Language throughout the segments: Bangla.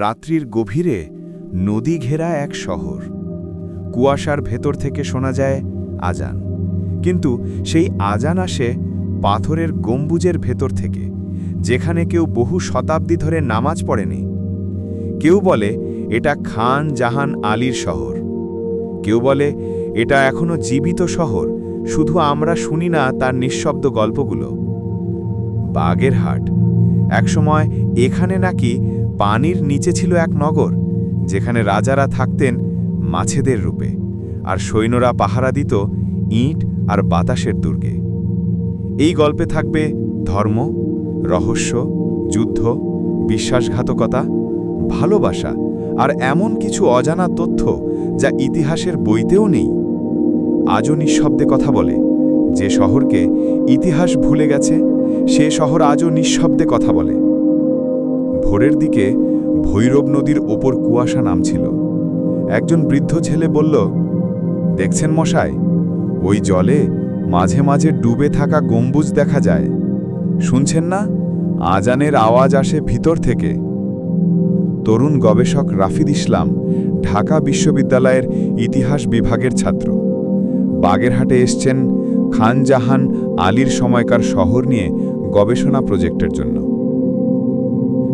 রাত্রির গভীরে নদী ঘেরা এক শহর। কুয়াশার ভেতর থেকে শোনা যায় আজান। কিন্তু সেই আজান আসে পাথরের গম্বুজের ভেতর থেকে, যেখানে কেউ বহু শতাব্দী ধরে নামাজ পড়েনি। কেউ বলে, এটা খান জাহান আলীর শহর। কেউ বলে, এটা এখনও জীবিত শহর, শুধু আমরা শুনি না তার নিঃশব্দ গল্পগুলো। বাগেরহাট, একসময় এখানে নাকি পানির নিচে ছিল এক নগর, যেখানে রাজারা থাকতেন মাছেদের রূপে, আর সৈন্যরা পাহারা দিত ইট আর বাতাসের দুর্গে। এই গল্পে থাকবে ধর্ম, রহস্য, যুদ্ধ, বিশ্বাসঘাতকতা, ভালোবাসা, আর এমন কিছু অজানা তথ্য যা ইতিহাসের বইতেও নেই। আজও নিঃশব্দে কথা বলে, যে শহরকে ইতিহাস ভুলে গেছে, সে শহর আজও নিঃশব্দে কথা বলে। ভোরের দিকে ভৈরব নদীর ওপর কুয়াশা নামছিল। একজন বৃদ্ধ ছেলে বলল, দেখছেন মশাই, ওই জলে মাঝে মাঝে ডুবে থাকা গম্বুজ দেখা যায়। শুনছেন না, আজানের আওয়াজ আসে ভিতর থেকে। তরুণ গবেষক রাফিদ ইসলাম, ঢাকা বিশ্ববিদ্যালয়ের ইতিহাস বিভাগের ছাত্র। বাগেরহাটে এসছেন খানজাহান আলীর সময়কার শহর নিয়ে গবেষণা প্রজেক্টের জন্য।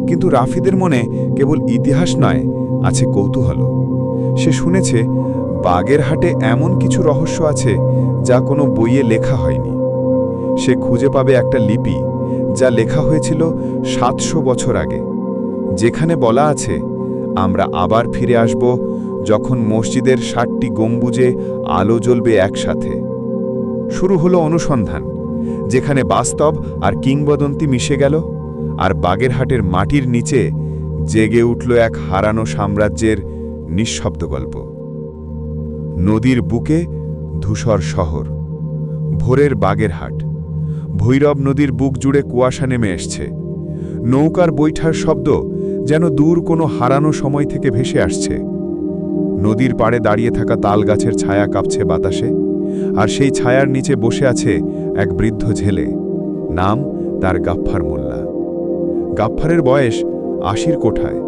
কিন্তু রাফিদের মনে কেবল ইতিহাস নয়, আছে কৌতূহল সে শুনেছে বাগেরহাটে এমন কিছু রহস্য আছে যা কোনো বইয়ে লেখা হয়নি। সে খুঁজে পাবে একটা লিপি যা লেখা হয়েছিল সাতশো বছর আগে। যেখানে বলা আছে, আমরা আবার ফিরে আসব যখন মসজিদের ষাটটি গম্বুজে আলো জ্বলবে একসাথে। শুরু হলো অনুসন্ধান, যেখানে বাস্তব আর কিংবদন্তি মিশে গেল। আর বাগেরহাটের মাটির নিচে জেগে উঠল এক হারানো সাম্রাজ্যের নিঃশব্দ গল্প। নদীর বুকে ধূসর শহর, ভোরের বাগেরহাট। ভৈরব নদীর বুক জুড়ে কুয়াশা নেমে এসছে। নৌকার বৈঠার শব্দ যেন দূর কোনো হারানো সময় থেকে ভেসে আসছে। নদীর পাড়ে দাঁড়িয়ে থাকা তাল গাছের ছায়া কাঁপছে বাতাসে, আর সেই ছায়ার নিচে বসে আছে এক বৃদ্ধ ঝেলে। নাম তার গাফফার মোল্লা। গাফফারের বয়স আশির কোঠায়,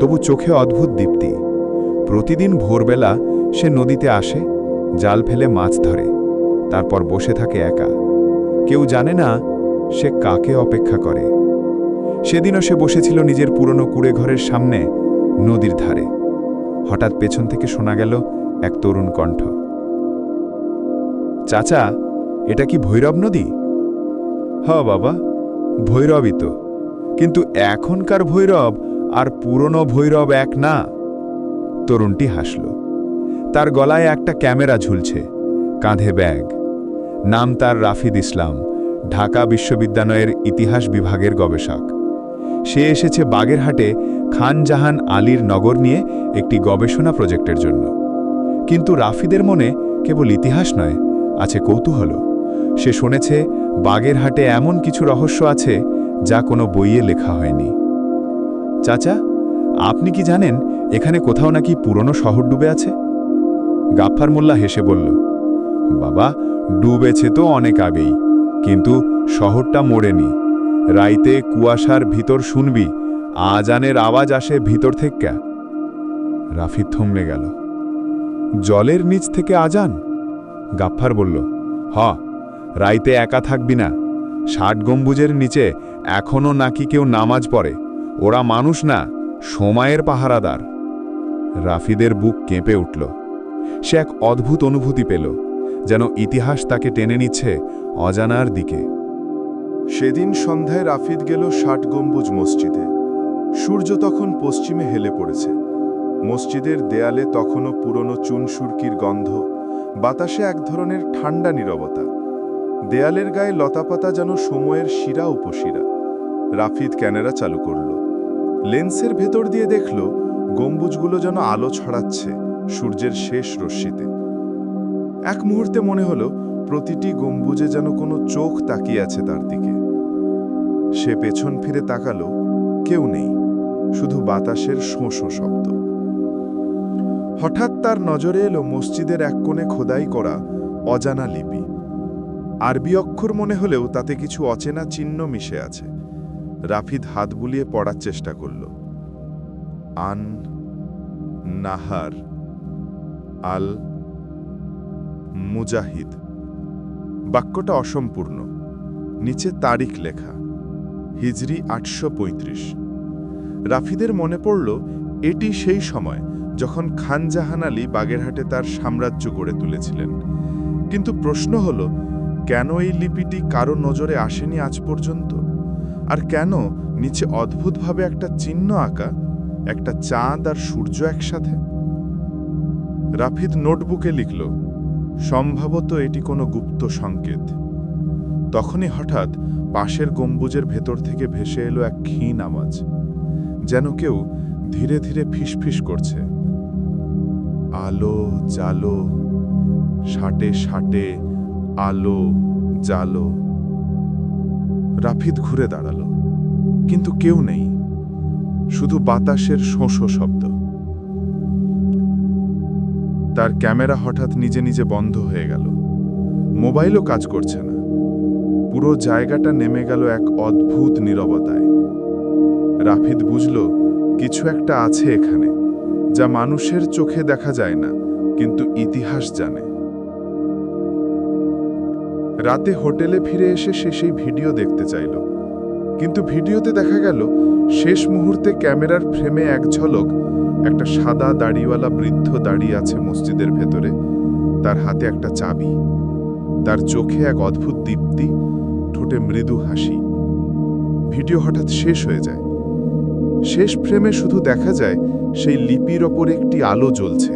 তবু চোখে অদ্ভুত দীপ্তি। প্রতিদিন ভোরবেলা সে নদীতে আসে, জাল ফেলে মাছ ধরে, তারপর বসে থাকে একা। কেউ জানে না সে কাকে অপেক্ষা করে। সেদিনও সে বসেছিল নিজের পুরনো কুড়ে ঘরের সামনে নদীর ধারে। হঠাৎ পেছন থেকে শোনা গেল এক তরুণ কণ্ঠ। চাচা, এটা কি ভৈরব নদী? হ বাবা, ভৈরবই তো। কিন্তু এখনকার ভৈরব আর পুরনো ভৈরব এক না। তরুণটি হাসল। তার গলায় একটা ক্যামেরা ঝুলছে, কাঁধে ব্যাগ। নাম তার রাফিদ ইসলাম, ঢাকা বিশ্ববিদ্যালয়ের ইতিহাস বিভাগের গবেষক। সে এসেছে বাগেরহাটে খান জাহান আলীর নগর নিয়ে একটি গবেষণা প্রজেক্টের জন্য। কিন্তু রাফিদের মনে কেবল ইতিহাস নয়, আছে কৌতূহল। সে শুনেছে, বাগেরহাটে এমন কিছু রহস্য আছে যা কোনো বইয়ে লেখা হয়নি। চাচা, আপনি কি জানেন এখানে কোথাও নাকি পুরনো শহর ডুবে আছে? গাফফার মোল্লা হেসে বলল, বাবা, ডুবেছে তো অনেক আগেই, কিন্তু শহরটা মরেনি। রাইতে কুয়াশার ভিতর শুনবি, আজানের আওয়াজ আসে ভিতর থেকে রাফি থমলে গেল, জলের নিচ থেকে আজান? গাফফার বলল, হ, রাইতে একা থাকবি না, ষাট গম্বুজের নিচে এখনও নাকি কেউ নামাজ পড়ে। ওরা মানুষ না, সময়ের পাহারাদার। রাফিদের বুক কেঁপে উঠল। সে এক অদ্ভুত অনুভূতি পেল, যেন ইতিহাস তাকে টেনে নিচ্ছে অজানার দিকে। সেদিন সন্ধ্যায় রাফিদ গেল ষাট গম্বুজ মসজিদে। সূর্য তখন পশ্চিমে হেলে পড়েছে। মসজিদের দেয়ালে তখনও পুরনো চুনসুরকির গন্ধ, বাতাসে এক ধরনের ঠান্ডা নীরবতা। দেয়ালের গায়ে লতাপাতা যেন সময়ের শিরা উপশিরা। রাফিদ ক্যামেরা চালু করল। লেন্সের ভেতর দিয়ে দেখল, গম্বুজগুলো যেন আলো ছড়াচ্ছে সূর্যের শেষ রশ্মিতে। এক মুহূর্তে মনে হলো, প্রতিটি গম্বুজে যেন কোনো চোখ তাকিয়ে আছে তার দিকে। সে পেছন ফিরে তাকালো, কেউ নেই, শুধু বাতাসের শোঁ শোঁ শব্দ। হঠাৎ তার নজরে এলো মসজিদের এক কোণে খোদাই করা অজানা লিপি। আরবি অক্ষর মনে হলেও তাতে কিছু অচেনা চিহ্ন মিশে আছে। রাফিদ হাত বুলিয়ে পড়ার চেষ্টা করল। আন নাহার আল মুজাহিদ। বাক্যটা অসম্পূর্ণ। নিচে তারিখ লেখা। হিজরি আটশো পঁয়ত্রিশ। রাফিদের মনে পড়ল, এটি সেই সময় যখন খান জাহান আলী বাগেরহাটে তার সাম্রাজ্য গড়ে তুলেছিলেন। কিন্তু প্রশ্ন হল, কেন এই লিপিটি কারও নজরে আসেনি আজ পর্যন্ত? আর কেন নিচে অদ্ভুতভাবে একটা চিহ্ন আঁকা, একটা চাঁদ আর সূর্য একসাথে? রাফিদ নোটবুকে লিখল, সম্ভবত এটি কোনো গুপ্ত সংকেত। তখনই হঠাৎ পাশের গম্বুজের ভেতর থেকে ভেসে এলো এক ক্ষীণ আওয়াজ, যেন কেউ ধীরে ধীরে ফিসফিস করছে। আলো, জালো ষাটে ষাটে আলো, জালো। রাফিদ ঘুরে দাঁড়াল। কিন্তু কেউ নেই, শুধু বাতাসের শোঁশো শব্দ। তার ক্যামেরা হঠাৎ নিজে নিজে বন্ধ হয়ে গেল। মোবাইলও কাজ করছে না। পুরো জায়গাটা নেমে গেল এক অদ্ভুত নীরবতায়। রাফিদ বুঝল, কিছু একটা আছে এখানে, যা মানুষের চোখে দেখা যায় না, কিন্তু ইতিহাস জানে। রাতে হোটেলে ফিরে এসে সে সেই ভিডিও দেখতে চাইল। কিন্তু ভিডিওতে দেখা গেল, শেষ মুহূর্তে ক্যামেরার ফ্রেমে এক ঝলক একটা সাদা দাড়িওয়ালা বৃদ্ধ দাঁড়িয়ে আছে মসজিদের ভেতরে। তার হাতে একটা চাবি। তার চোখে এক অদ্ভুত দীপ্তি, ঠোঁটে মৃদু হাসি। ভিডিও হঠাৎ শেষ হয়ে যায়। শেষ ফ্রেমে শুধু দেখা যায় সেই লিপির ওপর একটি আলো জ্বলছে,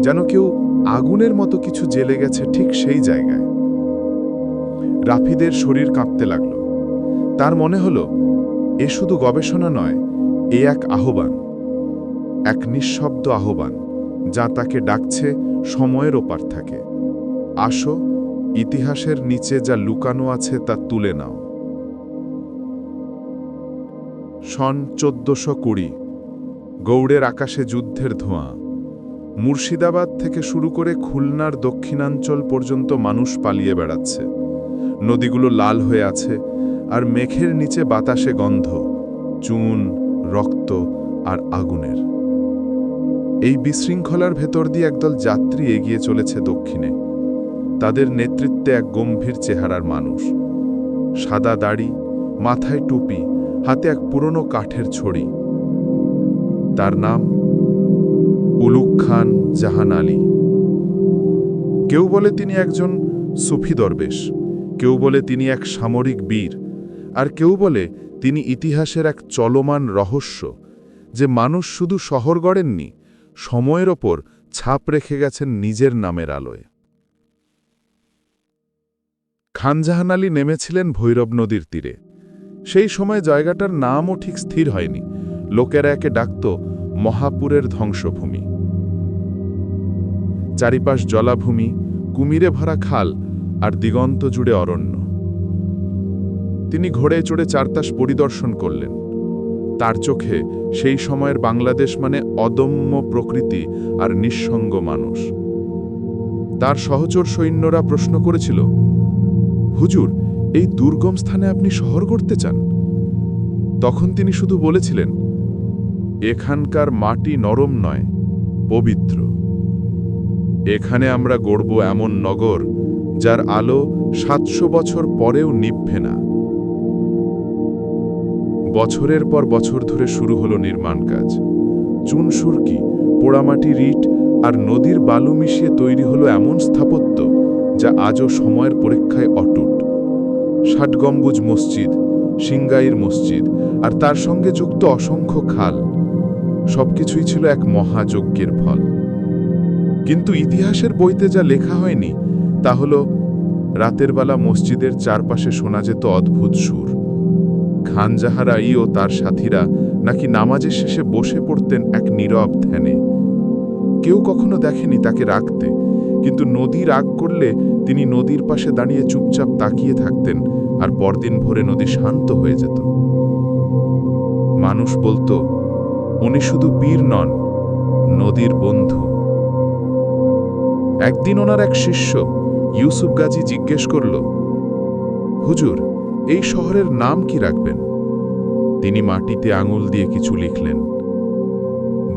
যেন কেউ আগুনের মতো কিছু জেলে গেছে ঠিক সেই জায়গায়। রাফিদের শরীর কাঁপতে লাগল। তার মনে হল, এ শুধু গবেষণা নয়, এ এক আহ্বান। এক নিঃশব্দ আহ্বান, যা তাকে ডাকছে সময়ের ওপার থাকে। আসো, ইতিহাসের নিচে যা লুকানো আছে তা তুলে নাও। সন চোদ্দশো কুড়ি, গৌড়ের আকাশে যুদ্ধের ধোঁয়া। মুর্শিদাবাদ থেকে শুরু করে খুলনার দক্ষিণাঞ্চল পর্যন্ত মানুষ পালিয়ে বেড়াচ্ছে। নদীগুলো লাল হয়ে আছে, আর মেঘের নিচে বাতাসে গন্ধ, চুন, রক্ত আর আগুনের। এই বিশৃঙ্খলার ভেতর দিয়ে একদল যাত্রী এগিয়ে চলেছে দক্ষিণে। তাদের নেতৃত্বে এক গম্ভীর চেহারার মানুষ। সাদা দাড়ি, মাথায় টুপি, হাতে এক পুরনো কাঠের ছড়ি। তার নাম উলুক খান জাহান আলী। কেউ বলে তিনি একজন সুফি দরবেশ। কেউ বলে তিনি এক সামরিক বীর, আর কেউ বলে তিনি ইতিহাসের এক চলমান রহস্য, যে মানুষ শুধু শহর গড়েননি, সময়ের ওপর ছাপ রেখে গেছেন নিজের নামের আলোয়। খানজাহান আলী নেমেছিলেন ভৈরব নদীর তীরে। সেই সময় জায়গাটার নামও ঠিক স্থির হয়নি, লোকেরা একে ডাকত মহাপুরের ধ্বংসভূমি। চারিপাশ জলাভূমি, কুমিরে ভরা খাল আর দিগন্ত জুড়ে অরণ্য। তিনি ঘোড়ে চড়ে চারতাস পরিদর্শন করলেন। তার চোখে সেই সময়ের বাংলাদেশ মানে অদম্য প্রকৃতি আর নিঃসঙ্গ মানুষ। তার সহচর সৈন্যরা প্রশ্ন করেছিল, হুজুর, এই দুর্গম স্থানে আপনি শহর করতে চান? তখন তিনি শুধু বলেছিলেন, এখানকার মাটি নরম নয়, পবিত্র। এখানে আমরা গড়ব এমন নগর যার আলো সাতশো বছর পরেও নিভবে না। বছরের পর বছর ধরে শুরু হলো নির্মাণ কাজ। চুনসুরকি পোড়ামাটি রিট আর নদীর বালু মিশিয়ে তৈরি হলো এমন স্থাপত্য যা আজও সময়ের পরীক্ষায় অটুট। ষাট গম্বুজ মসজিদ সিঙ্গাইর মসজিদ আর তার সঙ্গে যুক্ত অসংখ্য খাল। সবকিছুই ছিল এক মহাযজ্ঞের ফল। কিন্তু ইতিহাসের বইতে যা লেখা হয়নি তা হল রাতের বেলা মসজিদের চারপাশে শোনা যেত অদ্ভুত সুর। খানজাহারাই ও তার সাথীরা নাকি নামাজের শেষে বসে পড়তেন এক নীরব ধ্যানে। কেউ কখনো দেখেনি তাকে রাখতে, কিন্তু নদী রাগ করলে তিনি নদীর পাশে দাঁড়িয়ে চুপচাপ তাকিয়ে থাকতেন আর পরদিন ভোরে নদী শান্ত হয়ে যেত। মানুষ বলতো, উনি শুধু পীর নন, নদীর বন্ধু। একদিন ওনার এক শিষ্য ইউসুফ গাজী জিজ্ঞেস করল, হুজুর, এই শহরের নাম কি রাখবেন? তিনি মাটিতে আঙুল দিয়ে কিছু লিখলেন,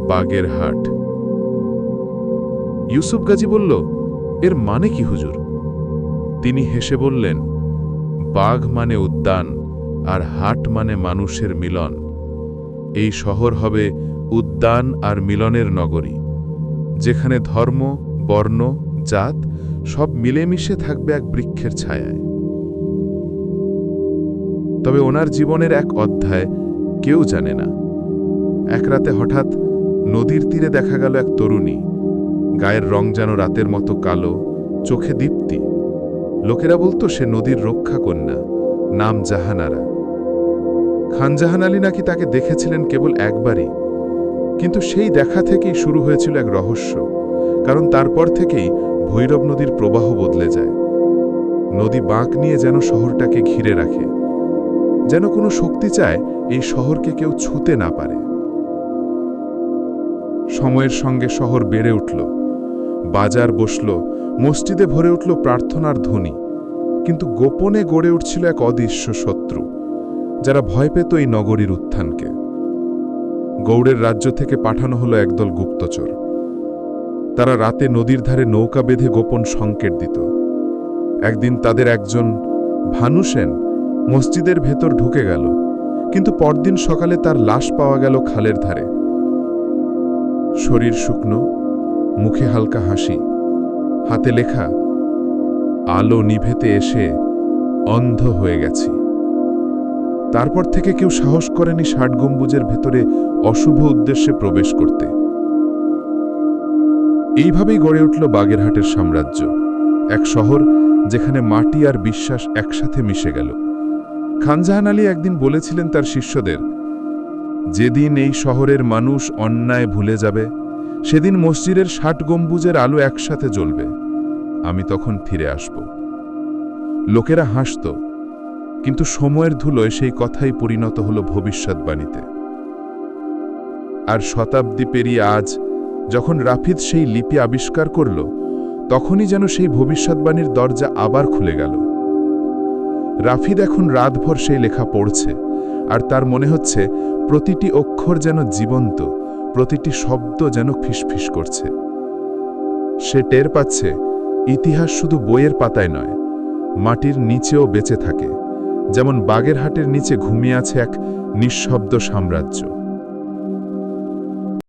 বাগের হাট। ইউসুফ গাজী বলল, এর মানে কি, হুজুর? তিনি হেসে বললেন, বাঘ মানে উদ্যান আর হাট মানে মানুষের মিলন। এই শহর হবে উদ্যান আর মিলনের নগরী, যেখানে ধর্ম, বর্ণ, জাত সব মিলেমিশে থাকবে এক বৃক্ষের ছায়ায়। তবে ওনার জীবনের এক অধ্যায় কেউ জানে না। এক রাতে হঠাৎ নদীর তীরে দেখা গেল এক তরুণী। গায়ের রং যেন রাতের মতো কালো, চোখে দীপ্তি। লোকেরা বলতো সে নদীর রক্ষা কন্যা নাম জাহানারা। খানজাহান আলী নাকি তাকে দেখেছিলেন কেবল একবারই। কিন্তু সেই দেখা থেকেই শুরু হয়েছিল এক রহস্য, কারণ তারপর থেকেই ভৈরব নদীর প্রবাহ বদলে যায়। নদী বাঁক নিয়ে যেন শহরটাকে ঘিরে রাখে। যেন কোনো শক্তি চায় এই শহরকে কেউ ছুতে না পারে। সময়ের সঙ্গে শহর বেড়ে উঠল। বাজার বসল, মসজিদে ভরে উঠল প্রার্থনার ধ্বনি। কিন্তু গোপনে গড়ে উঠছিল এক অদৃশ্য শত্রু, যারা ভয় পেত এই নগরীর উত্থানকে। গৌড়ের রাজ্য থেকে পাঠানো হলো একদল গুপ্তচর। তারা রাতে নদীর ধারে নৌকা বেঁধে গোপন সংকেত দিত। একদিন তাদের একজন ভানু সেন মসজিদের ভেতর ঢুকে গেল, কিন্তু পরদিন সকালে তার লাশ পাওয়া গেল খালের ধারে। শরীর শুকনো, মুখে হালকা হাসি, হাতে লেখা, আলো নিভেতে এসে অন্ধ হয়ে গেছি। তারপর থেকে কেউ সাহস করেনি ষাট গম্বুজের ভেতরে অশুভ উদ্দেশ্যে প্রবেশ করতে। এইভাবেই গড়ে উঠল বাগেরহাটের সাম্রাজ্য, এক শহর যেখানে মাটি আর বিশ্বাস একসাথে মিশে গেল। খানজাহান আলী একদিন বলেছিলেন তার শিষ্যদের, যেদিন এই শহরের মানুষ অন্যায় ভুলে যাবে, সেদিন মসজিদের ষাট গম্বুজের আলো একসাথে জ্বলবে। আমি তখন ফিরে আসব। লোকেরা হাসত, কিন্তু সময়ের ধুলোয় সেই কথাই পরিণত হল ভবিষ্যৎবাণীতে। আর শতাব্দী পেরিয়ে আজ যখন রাফিদ সেই লিপি আবিষ্কার করল, তখনই যেন সেই ভবিষ্যৎবাণীর দরজা আবার খুলে গেল। রাফিদ এখন রাতভর সেই লেখা পড়ছে, আর তার মনে হচ্ছে প্রতিটি অক্ষর যেন জীবন্ত, প্রতিটি শব্দ যেন ফিসফিস করছে। সে টের পাচ্ছে, ইতিহাস শুধু বইয়ের পাতায় নয়, মাটির নিচেও বেঁচে থাকে, যেমন বাগেরহাটের নিচে ঘুমিয়ে আছে এক নিঃশব্দ সাম্রাজ্য।